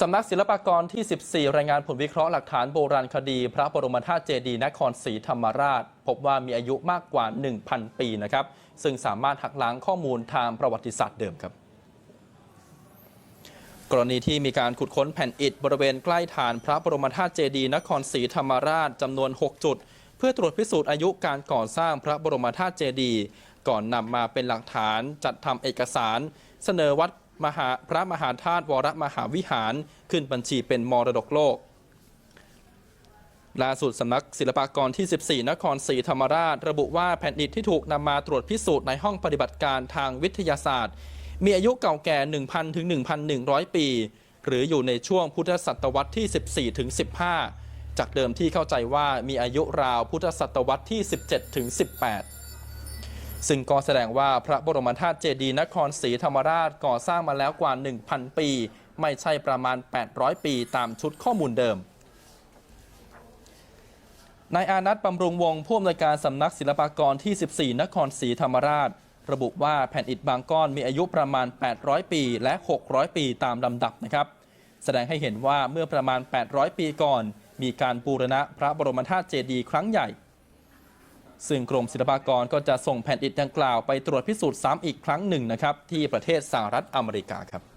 สำนักศิลปากรที่ 14 รายงานผลวิเคราะห์หลักฐานโบราณคดี พระบรมธาตุเจดีย์นครศรีธรรมราช พบว่ามีอายุมากกว่า 1,000 ปีนะครับ ซึ่งสามารถหักล้างข้อมูลทางประวัติศาสตร์เดิมครับ กรณีที่มีการขุดค้นแผ่นอิฐบริเวณใกล้ฐานพระบรมธาตุเจดีย์นครศรีธรรมราชจำนวน 6 จุด เพื่อตรวจพิสูจน์อายุการก่อสร้างพระบรมธาตุเจดีย์ก่อนนำมาเป็นหลักฐานจัดทำเอกสาร เสนอวัด มหาพระมหาธาตุวรมหาวิหารขึ้นบัญชีเป็นมรดกโลกล่าสุดสำนักศิลปากรที่ 14 นครศรีธรรมราช ระบุว่าแผ่นอิฐที่ถูกนำมาตรวจพิสูจน์ในห้องปฏิบัติการทางวิทยาศาสตร์ มีอายุเก่าแก่ 1,000 ถึง 1,100 ปี หรืออยู่ในช่วงพุทธศตวรรษที่ 14 ถึง 15 จากเดิมที่เข้าใจว่ามีอายุราวพุทธศตวรรษที่ 17 ถึง 18 ซึ่งก็แสดงว่าพระบรมธาตุเจดีย์นครศรีธรรมราชก่อสร้างมาแล้วกว่า 1,000 ปี ไม่ใช่ประมาณ 800 ปีตามชุดข้อมูลเดิมนายอานัทบำรุงวงผู้อำนวยการสำนักศิลปากรที่ 14 นครศรีธรรมราช ระบุว่าแผ่นอิฐบางก้อนมีอายุประมาณ 800 ปี และ 600 ปีตามลำดับนะครับ แสดงให้เห็นว่าเมื่อประมาณ 800 ปีก่อน มีการบูรณะพระบรมธาตุเจดีย์ครั้งใหญ่ ซึ่งกรมศิลปากรก็จะส่งแผ่นอิฐดังกล่าวไปตรวจพิสูจน์ซ้ำอีกครั้งหนึ่งนะครับที่ประเทศสหรัฐอเมริกาครับ